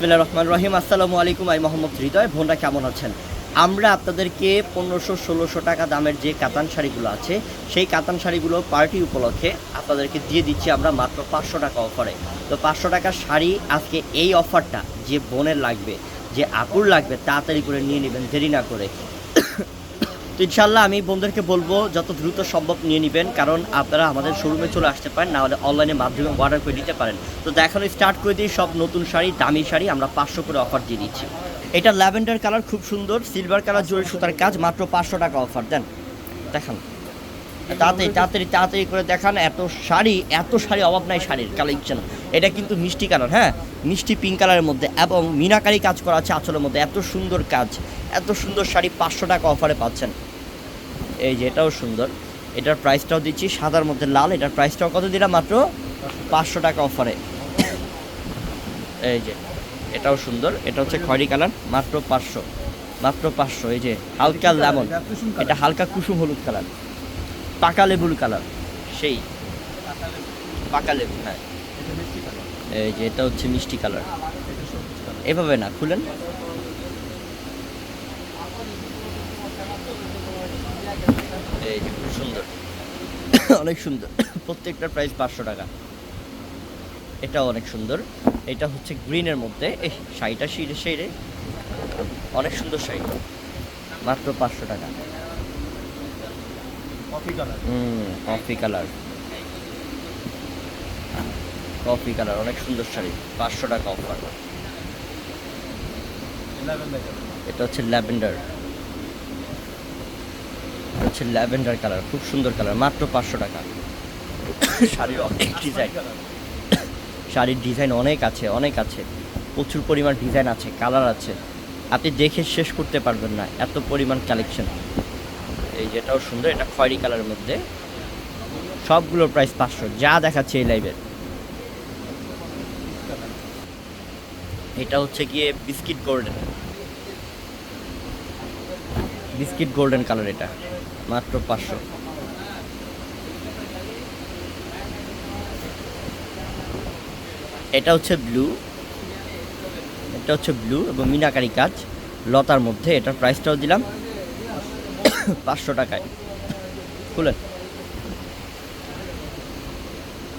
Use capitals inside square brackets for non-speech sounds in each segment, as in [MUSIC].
বিসমিল্লাহ রহমান রহিম। আসসালামু আলাইকুম আই মোহাম্মদ হৃদয়। ভোনরা কেমন আছেন? আমরা আপনাদেরকে পনেরোশো, ষোলোশো টাকা দামের যে কাতান শাড়িগুলো আছে, সেই কাতান শাড়িগুলো পার্টি উপলক্ষে আপনাদেরকে দিয়ে দিচ্ছি আমরা মাত্র পাঁচশো টাকা অফারে। তো পাঁচশো টাকা শাড়ি আজকে এই অফারটা যে বোনের লাগবে, যে আপুর লাগবে, তাড়াতাড়ি করে নিয়ে নেবেন, দেরি না করে। তো ইনশাল্লাহ আমি বন্ধুদেরকে বলব, যত দ্রুত সম্ভব নিয়ে নেবেন, কারণ আপনারা আমাদের শোরুমে চলে আসতে পারেন না হলে অনলাইনের মাধ্যমে অর্ডার করে নিতে পারেন। তো দেখানো স্টার্ট করে দিই, সব নতুন শাড়ি, দামি শাড়ি আমরা পাঁচশো করে অফার দিয়ে দিচ্ছি। এটা ল্যাভেন্ডার কালার খুব সুন্দর সিলভার কালার জরি সুতার কাজ, মাত্র পাঁচশো টাকা অফার দেন। দেখান। তাড়াতাড়ি তাড়াতাড়ি তাড়াতাড়ি করে দেখান, এত শাড়ি এত শাড়ি অভাব নাই শাড়ির কালেকশন এটা কিন্তু মিষ্টি কালার হ্যাঁ? মিষ্টি পিঙ্ক কালারের মধ্যে, এবং মিনাকারি কাজ করা আছে আঁচলের মধ্যে, এত সুন্দর কাজ, এত সুন্দর শাড়ি পাঁচশো টাকা অফারে পাচ্ছেন। এই যে এটাও সুন্দর। এটার প্রাইসটাও দিচ্ছি। সাদার মধ্যে লাল এটার প্রাইসটাও কত দিলাম মাত্র? পাঁচশো টাকা অফারে এই যে এটাও সুন্দর। এটা হচ্ছে খয়রি কালার মাত্র পাঁচশো। মাত্র পাঁচশো এই যে হালকা লেমন। এটা হালকা কুসুম হলুদ কালার। পাকা লেবুর কালার। সেই। পাকা লেবু। হ্যাঁ। এই যে এটা হচ্ছে মিষ্টি কালার। এভাবে না খুলেন। এই যে খুব সুন্দর। [COUGHS] অনেক সুন্দর। [COUGHS] প্রত্যেকটার প্রাইস পাঁচশো টাকা। এটাও অনেক সুন্দর। এটা হচ্ছে গ্রিনের মধ্যে। এই শাড়িটা শিরে সেইরে অনেক সুন্দর শাড়ি। মাত্র পাঁচশো টাকা। হুম কফি কালার কফি কালার অনেক সুন্দর শাড়ি। পাঁচশো টাকা অফার এটা হচ্ছে ল্যাভেন্ডার হচ্ছে ল্যাভেন্ডার কালার, খুব সুন্দর কালার, মাত্র পাঁচশো টাকা। শাড়ির অনেক ডিজাইন। শাড়ির ডিজাইন অনেক আছে অনেক আছে। প্রচুর পরিমাণ ডিজাইন আছে, কালার আছে। আপনি দেখে শেষ করতে পারবেন না, এত পরিমাণ কালেকশন। এই যেটাও সুন্দর, এটা খয়েরি কালারের মধ্যে। সবগুলোর প্রাইস পাঁচশো, যা দেখাচ্ছে এই লাইভের এটা হচ্ছে গিয়ে biscuit golden. Biscuit golden colour এটা। মাত্র পাঁচশো। এটা হচ্ছে ব্লু। এটা হচ্ছে ব্লু এবং মিনাকারি কাজ লতার মধ্যে এটার প্রাইসটাও দিলাম [COUGHS] পাঁচশো টাকায়। খুলেন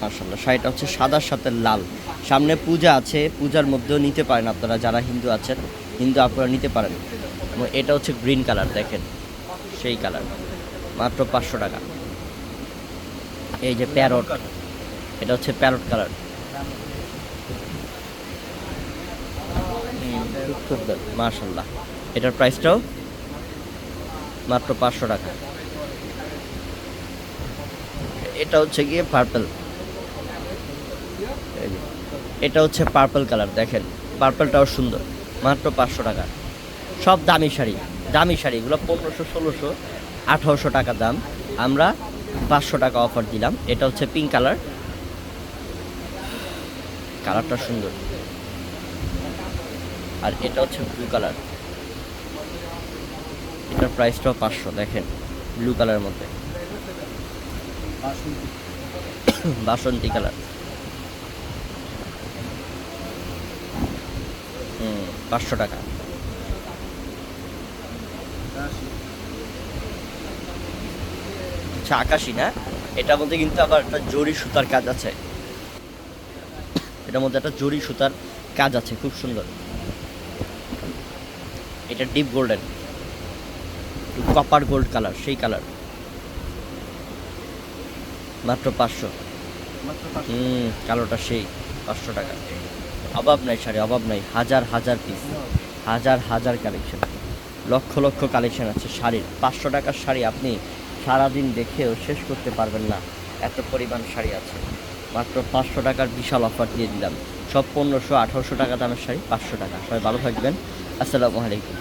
মার্শাল্লাহ শাড়িটা হচ্ছে সাদার সাথে লাল। সামনে পূজা আছে, পূজার মধ্যেও নিতে পারেন আপনারা, যারা হিন্দু আছেন। হিন্দু আপনারা নিতে পারেন। এবং এটা হচ্ছে গ্রিন কালার, দেখেন। সেই কালার। মাত্র পাঁচশো টাকা। এই যে প্যারট, এটা হচ্ছে প্যারট কালার। মার্শাল্লাহ এটার প্রাইসটাও মাত্র পাঁচশো টাকা। এটা হচ্ছে গিয়ে পার্পল এটা হচ্ছে পার্পল কালার, দেখেন। পার্পলটাও সুন্দর, মাত্র পাঁচশো টাকা। সব দামি শাড়ি দামি শাড়ি, এগুলো পনেরোশো, ষোলোশো। আঠারোশো টাকা দাম। আমরা পাঁচশো টাকা অফার দিলাম। এটা হচ্ছে পিঙ্ক কালার কালারটা সুন্দর। আর এটা হচ্ছে ব্লু কালার এটার প্রাইসটাও পাঁচশো, দেখেন। ব্লু কালারের মধ্যে। বাসন্তী কালার হুম, পাঁচশো টাকা। আচ্ছা আকাশি না এটার মধ্যে কিন্তু আবার একটা জরি সুতার কাজ আছে। এটার মধ্যে একটা জরি সুতার কাজ আছে খুব সুন্দর। এটা deep golden copper gold colour সেই কালার মাত্র পাঁচশো। হুম কালোটা সেই পাঁচশো টাকা। অভাব নাই শাড়ি অভাব নাই হাজার হাজার পিস হাজার হাজার কালেকশন লক্ষ লক্ষ কালেকশন আছে শাড়ির। পাঁচশো টাকার শাড়ি আপনি সারাদিন দেখেও শেষ করতে পারবেন না। এত পরিমাণ শাড়ি আছে। মাত্র পাঁচশো টাকার বিশাল অফার দিয়ে দিলাম। সব পনেরোশো, আঠারোশো টাকা দামের শাড়ি, পাঁচশো টাকা। সবাই ভালো থাকবেন। আসসালামু আলাইকুম।